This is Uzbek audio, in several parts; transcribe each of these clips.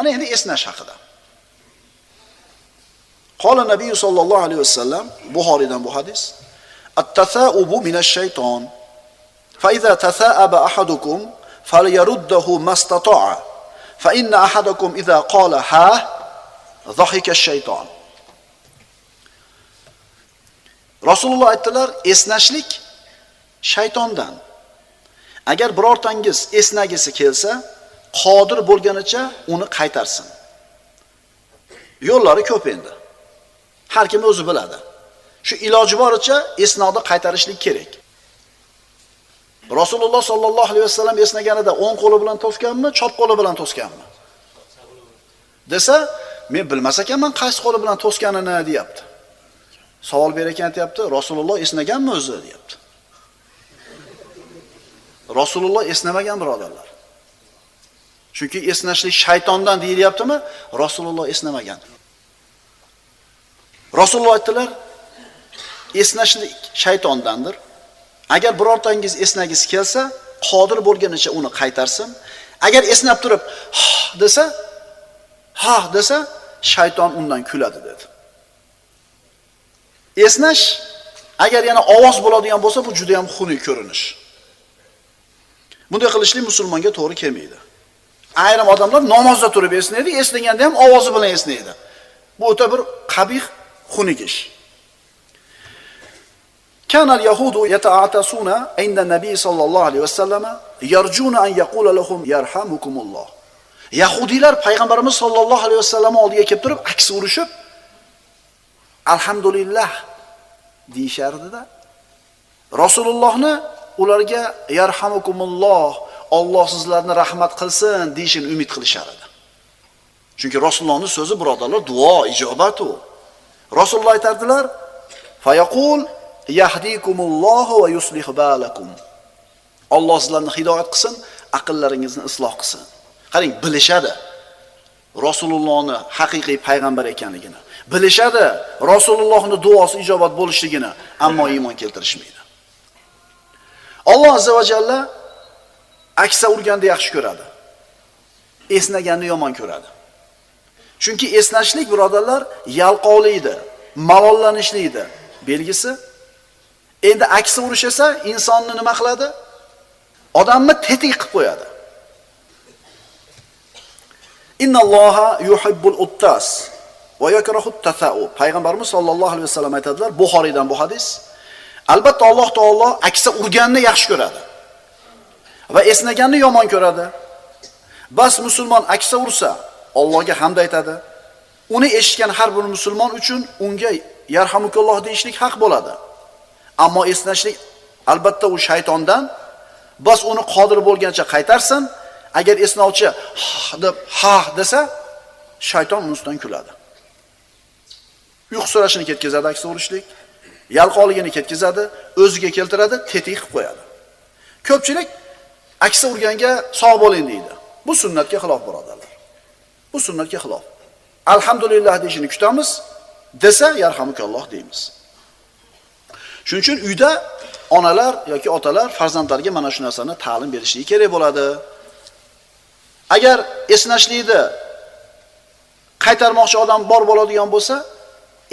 Mana endi esnash haqida. Qola Nabiy sallallohu alayhi vasallam Buxoriydan bu hadis. At-tasa'ubu minash-shayton. Fa idza tasa'aba ahadukum falyaruddahu mastata'a. Fa inna ahadakum idza qala ha dhahika ash-shayton. Rasululloh aytdilar, esnashlik shaytondan. Agar birortangiz esnagisi kelsa, qodir bo'lganicha uni qaytarsin. Yo'llari ko'p endi. Har kim o'zi biladi. Shu iloji boricha esnoda qaytarishlik kerak. Rasululloh sollallohu alayhi vasallam esnaganida o'ng qo'li bilan to'sganmi, chop qo'li bilan to'sganmi? Desa, men bilmas ekanman qaysi qo'li bilan to'sganini deyapti. Savol berayotgan aytyapti, Rasululloh esnaganmi o'zi deyapti. Rasululloh esnamagan birodarlar. Chunki esnashlik shaytondan deyilyaptimi? Rasululloh esnamagan. Rasululloh aytdilar, esnashlik shaytondandir. Agar birortangiz esnagisi kelsa, qodir bo'lganicha uni qaytarsin. Agar esnab turib, "ha" desa, "ha" desa, shayton undan kuladi dedi. Esnash agar yana ovoz bo'ladigan bo'lsa, bu juda ham xunuk ko'rinish. Bunday qilishlik musulmonga to'g'ri kelmaydi. Ayrim odamlar namozda turib esnaydi, esnaganda ham ovozi bilan esnaydi. Bu o'ta bir qabih, xunuk ish. كان اليهود يتعاطسون عند النبي صلى الله عليه وسلم يرجون أن يقول لهم يرحمكم الله Yahudilar payg'ambarimiz sollallohu alayhi vasallam oldiga kelib turib, aks urishib, alhamdulillah deyishardi-da. Rasulullohni ularga yarhamukumulloh, Alloh sizlarni rahmat qilsin deyishini umid qilishar edi. Chunki Rasulullohning so'zi birodarlar duo, ijobat u. Rasululloh aytardilar: "Fayaqul yahdikumullohu va yuslih balakum." Alloh sizlarni hidoyat qilsin, aqllaringizni isloh qilsin. Qarang, bilishadi. Rasulullohni haqiqiy payg'ambar ekanligini. Bilishadi Rasulullohning duosi ijobat bo'lishligini, ammo iymon keltirishmaydi. Alloh azza va jalla aksa urganda yaxshi ko'radi. Esnaganni yomon ko'radi. Chunki esnashlik birodarlar yalqovlikni malollanishlikni Belgisi endi aksa urish esa insonni nima qiladi? Odamni tetik qilib qo'yadi. Innalloha yuhibbul uttas va yakrahut tasau. Payg'ambarimiz sollallohu alayhi vasallam aytadilar, Buxoriydan bu hadis. Albatta Alloh taolo aksa urganni yaxshi ko'radi. Va esnaganni yomon ko'radi. Bas musulmon aksa ursa, Allohga hamd aytadi. Uni eshitgan har bir musulmon uchun unga yarhamukalloh deyishlik haq bo'ladi. Ammo esnashlik albatta u shaytondan. Bas uni qodir bo'lgancha qaytarsin. Agar esnovchi ha deb ha desa, shayton ustidan kuladi. Uyqusirashini ketkazadi aksa urishlik. yalqoligini ketkazadi, o'ziga keltiradi, tetik qilib qo'yadi. Ko'pchilik aksi urganga sog' bo'ling deydi. Bu sunnatga xilof birodarlar. Bu sunnatga xilof. Alhamdulillah deyishini kutamiz, desa yarhamukalloh deymiz. Shuning uchun uyda onalar yoki otalar farzandlariga mana shu narsani ta'lim berishligi kerak bo'ladi. Agar esnashlikni qaytarmoqchi odam bor bo'ladigan bo'lsa,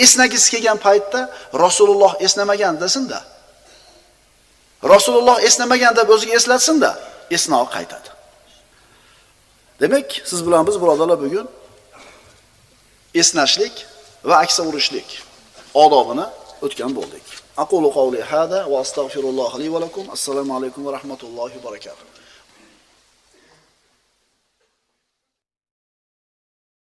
esnagisi kelgan paytda Rasululloh esnamagan desinda Rasululloh esnamagan deb o'ziga eslatsin-da, esno qaytadi. Demak, siz bilan biz birodarlar bugun esnashlik va aksa urishlik odobini o'tgan bo'ldik. Aqulu qavli hada va astagfirulloh li va lakum. Assalomu alaykum va rahmatullohi va barakatuh.